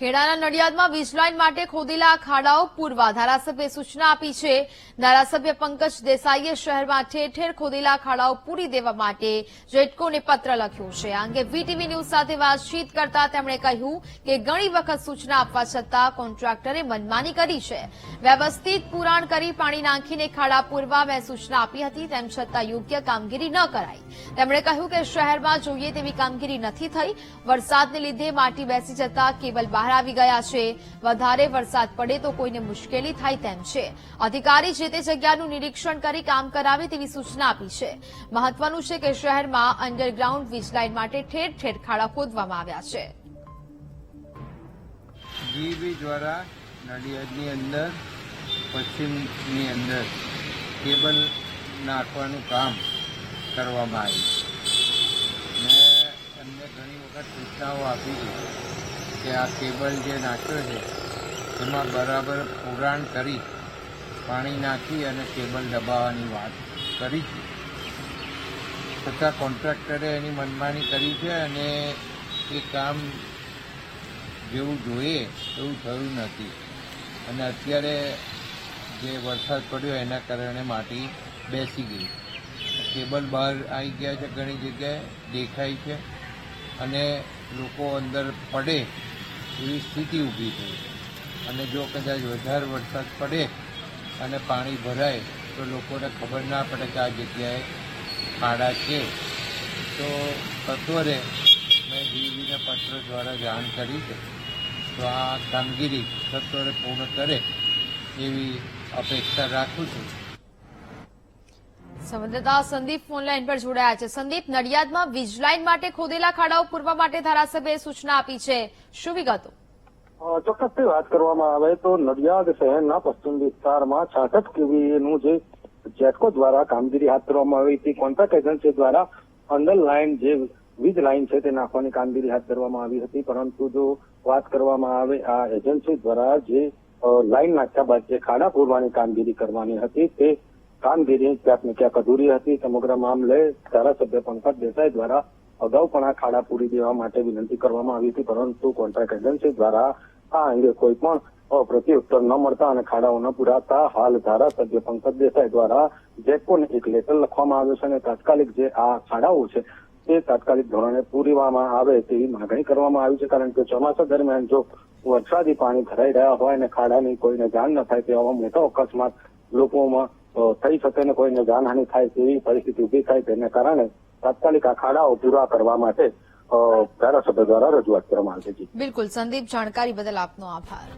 ખેડાના નડિયાદમાં વીજલાઇન માટે ખોદેલા ખાડાઓ પૂરવા ધારાસભ્યે સૂચના આપી છે. ધારાસભ્ય પંકજ દેસાઈએ શહેરમાં ઠેર ખોદેલા ખાડાઓ પૂરી દેવા માટે જેટકોને પત્ર લખ્યો છે. આ અંગે વીટીવી ન્યૂઝ સાથે વાતચીત કરતા તેમણે કહ્યું કે ઘણી વખત સૂચના આપવા છતાં કોન્ટ્રાક્ટરે મનમાની કરી છે. વ્યવસ્થિત પુરાણ કરી પાણી નાખીને ખાડા પૂરવા મેં સૂચના આપી હતી, તેમ છતાં યોગ્ય કામગીરી ન કરાઈ. તેમણે કહ્યું કે શહેરમાં જોઈએ તેવી કામગીરી નથી થઈ. વરસાદને લીધે માટી બેસી જતા કેબલ બહાર આવી ગયા છે. વધારે વરસાદ પડે તો કોઈને મુશ્કેલી થાય તેમ છે. અધિકારી જે તે જગ્યાનું નિરીક્ષણ કરી કામ કરાવે તેવી સૂચના આપી છે. મહત્વનું છે કે શહેરમાં અંડરગ્રાઉન્ડ વીજલાઇન માટે ઠેર ઠેર ખાડા ખોદવામાં આવ્યા છે. નાખવાનું કામ કરવામાં આવ્યું મેં એમને ઘણી વખત સૂચનાઓ આપી કે આ કેબલ જે નાખ્યો છે, એમાં બરાબર પુરાણ કરી, પાણી નાખી અને કેબલ દબાવવાની વાત કરી છે. છતાં કોન્ટ્રાક્ટરે એની મનમાની કરી છે અને એ કામ જેવું જોઈએ એવું થયું નથી. અને અત્યારે જે વરસાદ પડ્યો એના કારણે માટી બેસી ગઈ. કેબલ બહાર આવી ગયા છે ઘણી જગ્યાએ, દેખાય છે. અને લોકો અંદર પડે એવી સ્થિતિ ઊભી થઈ. છે અને જો કદાચ વધારે વરસાદ પડે અને પાણી ભરાય, તો લોકોને ખબર ના પડે કે આ જગ્યાએ ખાડા છે. તો સત્વરે મેં જીવીને પત્ર દ્વારા જાણ કરી છે. તો આ કામગીરી સત્વરે પૂર્ણ કરે એવી અપેક્ષા રાખું છું. સંવાદદાતા સંદીપ ફોનલાઈન પર જોડાયા છે. સંદીપ, નડિયાદમાં વીજલાઇન માટે ખોદેલા ખાડાઓ પૂરવા માટે ધારાસભ્યએ સૂચના આપી છે. શું વિગતો? ચોક્કસ વાત કરવામાં આવે તો નડિયાદ શહેરના પશ્ચિમ વિસ્તારમાં છાસઠ કેવીનું જે જેટકો દ્વારા કામગીરી હાથ ધરવામાં આવી હતી, કોન્ટ્રાક્ટ એજન્સી દ્વારા અંડર લાઇન જે વીજ લાઇન છે તે નાખવાની કામગીરી હાથ ધરવામાં આવી હતી. પરંતુ જો વાત કરવામાં આવે, આ એજન્સી દ્વારા જે લાઇન નાખ્યા બાદ જે ખાડા પૂરવાની કામગીરી કરવાની હતી તે કામગીરી ક્યાંક ક્યાંક અધૂરી હતી સમગ્ર મામલે ધારાસભ્ય પંકજ દેસાઈ દ્વારા અગાઉ પણ આ ખાડા પૂરી દેવા માટે વિનંતી કરવામાં આવી હતી, પરંતુ કોન્ટ્રાક્ટ એજન્સી દ્વારા આ અંગે કોઈ પણ પ્રત્યુત્તર ન મળતા અને ખાડાઓ ન પુરાતા હાલ ધારાસભ્ય પંકજ દેસાઈ દ્વારા જેકોને એક લેટર લખવામાં આવ્યો છે અને તાત્કાલિક જે આ ખાડાઓ છે તે તાત્કાલિક ધોરણે પૂરીવામાં આવે તેવી માગણી કરવામાં આવી છે. કારણ કે ચોમાસા દરમિયાન જો વરસાદી પાણી ભરાઈ રહ્યા હોય અને ખાડાની કોઈને જાણ ન થાય તેવામાં મોટો અકસ્માત લોકોમાં અ, થઈ શકે ને કોઈને જાનહાનિ થાય તેવી પરિસ્થિતિ ઊભી થાય તેને કારણે તાત્કાલિક આ પૂરા કરવા માટે ધારાસભ્ય દ્વારા રજૂઆત કરવામાં આવશે બિલકુલ. સંદીપ જાણકારી બદલ આપનો આભાર.